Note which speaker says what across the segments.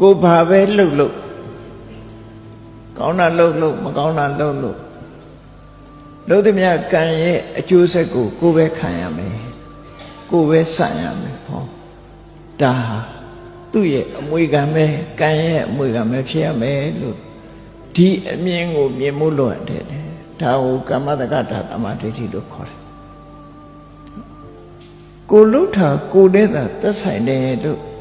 Speaker 1: ကိုဘာပဲလှုပ်လှုပ်ကောင်းတာလှုပ်လှုပ်မကောင်းတာလှုပ်လှုပ်လှုပ်သည်မြကံရဲ့အကျိုးဆက်ကိုကိုပဲခံရမယ်ကိုပဲဆန့်ရမယ်ဟောဒါဟာသူ့ရဲ့အမွေခံပဲကံရဲ့အမွေခံပဲဖြစ်ရမယ်လို့ဒီအမြင်ကိုမြင်မှုလွတ်တယ်ဒါကိုကမ္မတက္ကတာသမာဓိဋ္ဌိလို့ခေါ်တယ်ကိုလှုပ်တာကိုတည်းသာသက်ဆိုင်တယ်လို့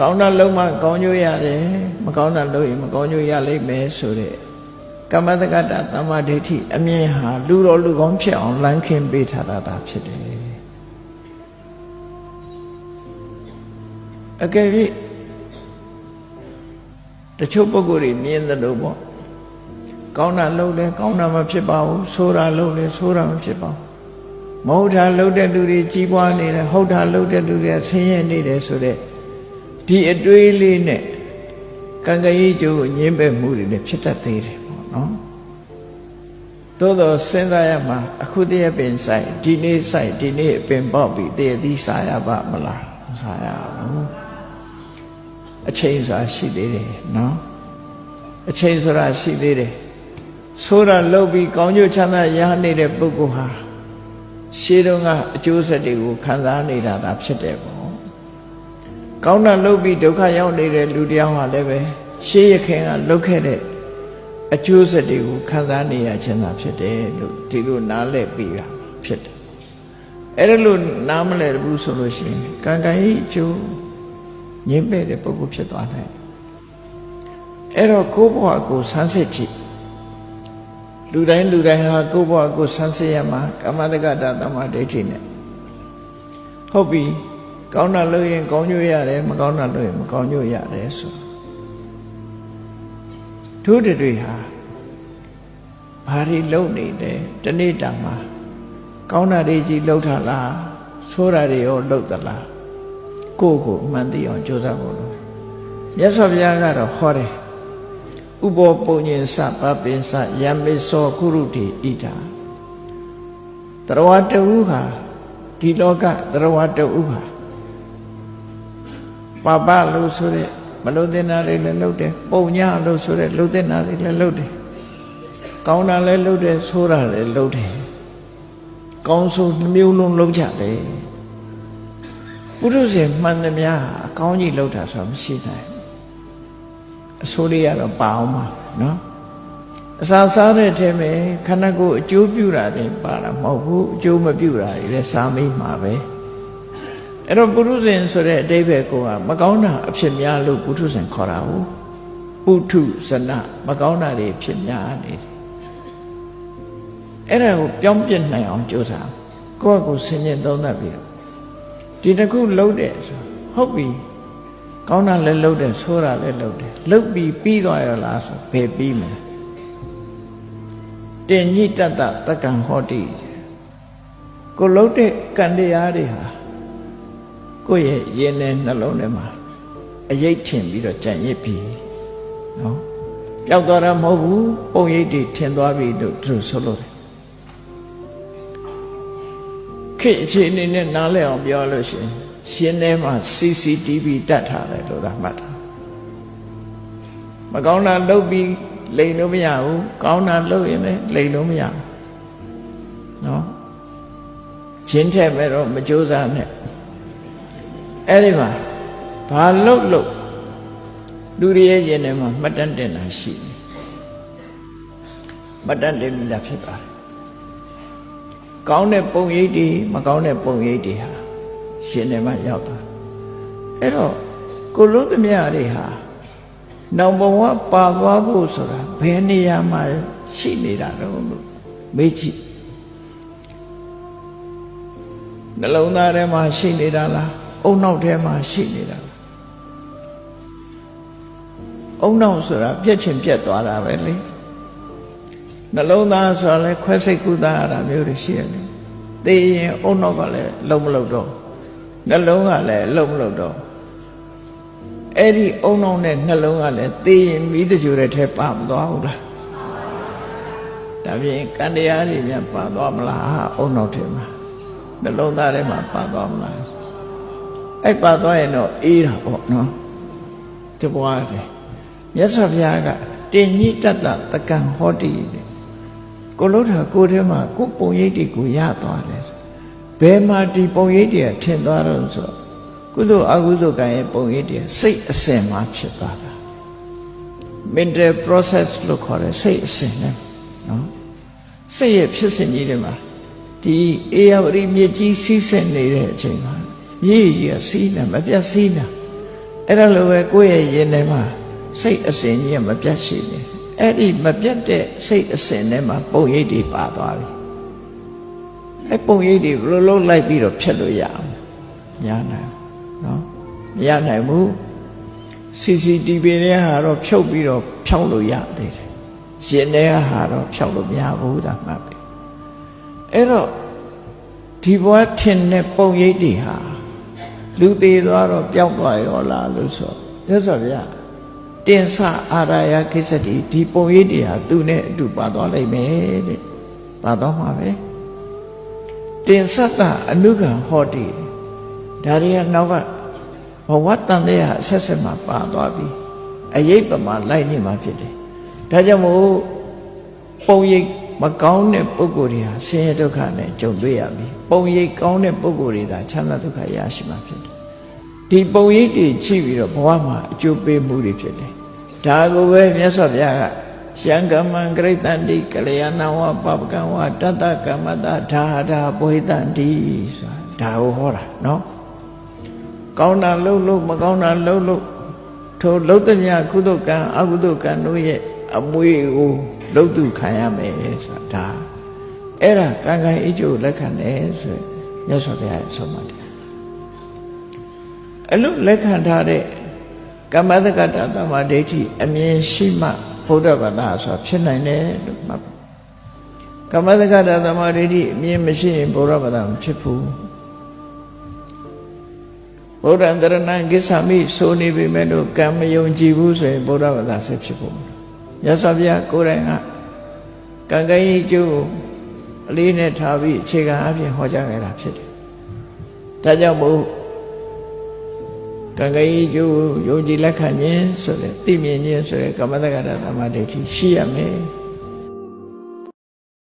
Speaker 1: ကောင်းတာလုံးမှကောင်းကျိုးရတယ်မကောင်းတာလုပ်ရင်မကောင်းကျိုးရလိမ့်မယ်ဆိုတဲ့ကမ္မတက္ကတာသမ္မာဒိဋ္ဌိအမြင်ဟာလူတော်လူကောင်းဖြစ်အောင်လမ်းခင်းပေးထားတာသာဖြစ်တယ်အကယ်၍တချို့ပုဂ္ဂိုလ်တွေမြင်သလိုပေါ့ကောင်းတာလုပ်တယ်ကောင်းတာမဖြစ်ပါဘူးဆိုးတာလုပ်တယ်ဆိုးတာမဖြစ်ပါဘူးမဟုတ်တာလုပ်တဲ့လူတွေကြီးပွားနေတယ်ဟုတ်တာလုပ်တဲ့လူတွေဆင်းရဲနေတယ်ဆိုတဲ့ ဒီအတွေးလေးနဲ့ကံကရေးကျိုးကိုညှင်းပယ်မှုတွေလည်းဖြစ်တတ်သေးတယ်ပေါ့နော်သို့တော့စဉ်းစားရမှာအခုတည်းပင်ဆိုင်ဒီနေ့ဆိုင်ဒီနေ့အပင်ပေါက်ပြီးတည်းသီးစားရပါမလားမစားရဘူးအချိန်ဆိုတာရှိသေးတယ်နော်အချိန်ဆိုတာရှိသေးတယ်ဆိုးတာလုပ်ပြီးကောင်းကျိုးချမ်းသာရနေတဲ့ပုဂ္ဂိုလ်ဟာရှေးတုန်းကအကျိုးဆက်တွေကိုခံစားနေတာသာဖြစ်တယ်ပေါ့ ကောင်းတာလုပ်ပြီးဒုက္ခရောက်နေတဲ့လူတယောက်ဟာလည်းပဲရှေးရခင်ကလုပ်ခဲ့တဲ့အကျိုးဆက်တွေကိုခံစားနေရခြင်းသာဖြစ်တယ်လို့ဒီလိုနားလည်ပြီးတာဖြစ်တယ်အဲ့ဒါလို့နားမလဲဘူးဆိုလို့ရှိရင်ကံကံဤအကျိုးငြင်းပယ်တဲ့ပုဂ္ဂိုလ်ဖြစ်သွားနိုင်တယ်အဲ့တော့ကိုယ့်ဘဝကိုဆန်းစစ်ကြည့်လူတိုင်းလူတိုင်းဟာကိုယ့်ဘဝကိုဆန်းစစ်ရမှာကမ္မတက္ကတာသမ္မာဒိဋ္ဌိနဲ့ဟုတ်ပြီ ကောင်းတာလုပ်ရင်ကောင်းကျိုးရတယ်မကောင်းတာလုပ်ရင်မကောင်းကျိုးရတယ်ဆိုတို့တွေဟာဘာတွေလုပ်နေတယ်တနေ့တာမှာကောင်းတာတွေကြီးလှုပ်တာလားဆိုးတာတွေရောလှုပ်သလားကိုယ့်ကိုအမှန်သိအောင်ကြိုးစားဖို့လို့မြတ်စွာဘုရားကတော့ဟောတယ်ဥပောပုံညင်စပပင်စယမေသောကုရုတိဣဒာတရဝတဝုဟာဒီလောကတရဝတဝုဟာ ပပလို့ဆိုတဲ့မလို့တင်တာတွေလည်းလုပ်တယ်ပုံညလို့ဆိုတဲ့လုပ်တင်တာတွေလည်းလုပ်တယ်ကောင်းတာလည်းလုပ်တယ်ဆိုးတာလည်းလုပ်တယ်ကောင်းဆိုးနှမျိုးလုံးလုပ်ကြတယ်ပုရုဇဉ်မှန်သမျှအကောင်းကြီးလုပ်တာဆိုတာမရှိနိုင်အဆိုးလေးကတော့ပါအောင်ပါနော်အစာစားတဲ့အထက်မှာခန္ဓာကိုယ်အကျိုးပြုတာတွေပါတာမဟုတ်ဘူးအကျိုးမပြုတာတွေလည်းစားမိမှာပဲ အဲ့တော့ပုထုဇဉ်ဆိုတဲ့အတိပ္ပယ်ကိုကမကောင်းတာအဖြစ်များလို့ပုထုဇဉ်ခေါ်တာဟုတ်ပုထုဇနမကောင်းတာတွေဖြစ်များနေတယ်အဲ့ဒါကိုပြောင်းပြစ်နိုင်အောင်ကြိုးစားကိုယ့်အကိုဆင်ញင်သုံးသပ်ပြီးတော့ဒီတစ်ခုလုံးတယ်ဆိုဟုတ်ပြီကောင်းတာလည်းလုံးတယ်ဆိုးတာလည်းလုံးတယ်လုတ်ပြီးပြီးသွားရလားဆိုဘယ်ပြီးမလဲတင်ညိတတတက္ကံဟောတိကိုလုံးတဲ့ကံတရားတွေဟာ ကိုယ့်ရဲ့ရင်ထဲနှလုံးထဲမှာအယိတ်ထင်ပြီးတော့ကြံ့ရစ်ပြီနော်ပျောက်သွားတာမဟုတ်ဘူးပုံရိပ်တွေထင်သွားပြီလို့သူတို့ဆိုလို့တယ်ခေတ်အခြေအနေနဲ့နားလည်အောင်ပြောလို့ရှိရင်ရှင်ထဲမှာ CCTV တတ်ထားတယ်လို့သာမှတ်တာမကောင်းတာလုပ်ပြီးလိန်လို့မရဘူးကောင်းတာလုပ်ရင်လည်းလိန်လို့မရဘူးနော်ချင်းထက်မဲ့တော့မကြိုးစားနဲ့ အဲ့ဒီမှာဘာလုတ်လုတ်လူတွေရဲ့ရင်ထဲမှာမှတ်တမ်းတင်တာရှိတယ်မှတ်တမ်းတင်ပြီးသားဖြစ်သွားတယ်ကောင်းတဲ့ပုံရိပ်တွေမကောင်းတဲ့ပုံရိပ်တွေဟာရှင်ထဲမှာရောက်သွားအဲ့တော့ကိုလို့သမျှတွေဟာနောင်ဘဝပါသွားဖို့ဆိုတာဘယ်နေရာမှာရှိနေတာတော့လို့မေးကြည့်နှလုံးသားထဲမှာရှိနေတာလား အုံနောက်ထဲမှာရှိနေတာလားအုံနောက်ဆိုတာပြက်ချင်ပြက်သွားတာပဲလေနှလုံးသားဆိုတာလဲခွဲစိတ်ကုသရတာမျိုးတွေရှိရတယ်သိရင်အုံနောက်ကလည်းလုံးမလုံးတော့နှလုံးကလည်းလုံးမလုံးတော့အဲ့ဒီအုံနောက်နဲ့နှလုံးကလည်းသိရင်မိတကြိုတဲ့ထဲပါမသွားဘူးလားဒါပြင်ကံတရားတွေများပါသွားမလားအုံနောက်ထဲမှာနှလုံးသားထဲမှာပါသွားမလား အဲ့ပါသွားရင်တော့အေးတာပေါ့နော်တပွားတယ်မြတ်စွာဘုရားကတင်ညိတတ္တတကံဟောတိတဲ့ကိုလို့တာကိုယ်ထဲမှာကိုယ်ပုံရိပ်တွေကိုရသွားတယ်ဘယ်မှာဒီပုံရိပ်တွေကထင်သွားတော့ဆိုတော့ကုသိုလ်အကုသိုလ်ကံရဲ့ပုံရိပ်တွေစိတ်အစဉ်မှာဖြစ်သွားတာ mental process လို့ခေါ်တယ်စိတ်အစဉ်နဲ့နော်စိတ်ရဲ့ဖြစ်စဉ်ကြီးတွေမှာဒီအေယဝရိမြေကြီးစီးဆင်းနေတဲ့အချိန်မှာ မြေကြီးကစီးနေမပြတ်စီးနေအဲ့ဒါလိုပဲကိုယ့်ရဲ့ရင်ထဲမှာစိတ်အစဉ်ကြီးကမပြတ်ရှိနေအဲ့ဒီမပြတ်တဲ့စိတ်အစဉ်ထဲမှာပုံရိပ်တွေပါသွားပြီအဲ့ပုံရိပ်တွေဘယ်လိုလုပ်လိုက်ပြီးတော့ဖြတ်လို့ရအောင်ညာနိုင်နော်မရနိုင်ဘူး CCTV တွေဟာတော့ဖြုတ်ပြီးတော့ဖြောင်းလို့ရသေးတယ်ရင်ထဲကဟာတော့ဖြောင်းလို့မရဘူးဒါမှတ်ပဲအဲ့တော့ဒီဘဝထင်တဲ့ပုံရိပ်တွေဟာ လူသေးသွားတော့ပျောက်သွားရောလားလို့ဆိုရသော်ဗျာတင်ဆအာရယခိစ္စတိဒီပုံရိပ်တွေဟာသူနဲ့အတူပါသွားလိမ့်မယ်တဲ့ပါသွားမှာပဲတင်ဆတအနုကံဟောတိဒါတွေကနောက်ကဘဝတန်တဲ့အဆက်ဆက်မှာပါသွားပြီအရေးပမာလိုက်နေမှာဖြစ်တယ်ဒါကြောင့်မို့ပုံရိပ် မကောင်းတဲ့ပုဂ္ဂိုလ်တွေဟာဆင်းရဲဒုက္ခနဲ့ကြုံတွေ့ရပြီပုံရိပ်ကောင်းတဲ့ပုဂ္ဂိုလ်တွေသာချမ်းသာဒုက္ခရရှိမှာဖြစ်တယ်ဒီပုံရိပ်တွေကြည့်ပြီးတော့ဘဝမှာအကျိုးပေးမှုတွေဖြစ်တယ်ဒါကိုပဲမြတ်စွာဘုရားကရှံကမံဂရိတန္တိကလျာဏဝပပကံဝတတ္တကမ္မတဓာဓာပွေတန္တိဆိုတာဒါကိုဟောတာနော်ကောင်းတာလှုပ်လို့မကောင်းတာလှုပ်လို့ထိုလှုပ်သမျှကုသကံအကုသကံတို့ရဲ့ အမွေကိုလှုပ်သူခံရမယ်ဆိုတာဒါအဲ့ဒါကံကံအကျိုးလက်ခံတယ်ဆိုမြတ်စွာဘုရားရဲ့ဆုံးမတယ်အဲ့လိုလက်ခံထားတဲ့ကမ္မတက္ကတာတမဒိဋ္ဌိအမြင်ရှိမှဘုဒ္ဓဘာသာဆိုတာဖြစ်နိုင်တယ်လို့မှတ်ပါကမ္မတက္ကတာတမဒိဋ္ဌိအမြင်မရှိရင်ဘုရားဘာသာမဖြစ်ဘူးဗုဒ္ဓံတရဏံကိစ္ဆာမိဆိုနေပေမဲ့လို့ကံမယုံကြည်ဘူးဆိုရင်ဘုရားဘာသာဆက်ဖြစ်ဖို့ မြတ်စွာဘုရားကိုယ်တိုင်ကကံကံဤကျိုးအလေးနဲ့ထားပြီးအခြေခံအဖြစ်ဟောကြားခဲ့တာဖြစ်တယ်ဒါကြောင့်မို့ကံကံဤကျိုးယုံကြည်လက်ခံခြင်းဆိုတဲ့သိမြင်ခြင်းဆိုတဲ့ကမ္မတက္ကတာသမာဓိဋ္ဌိရှိရမယ်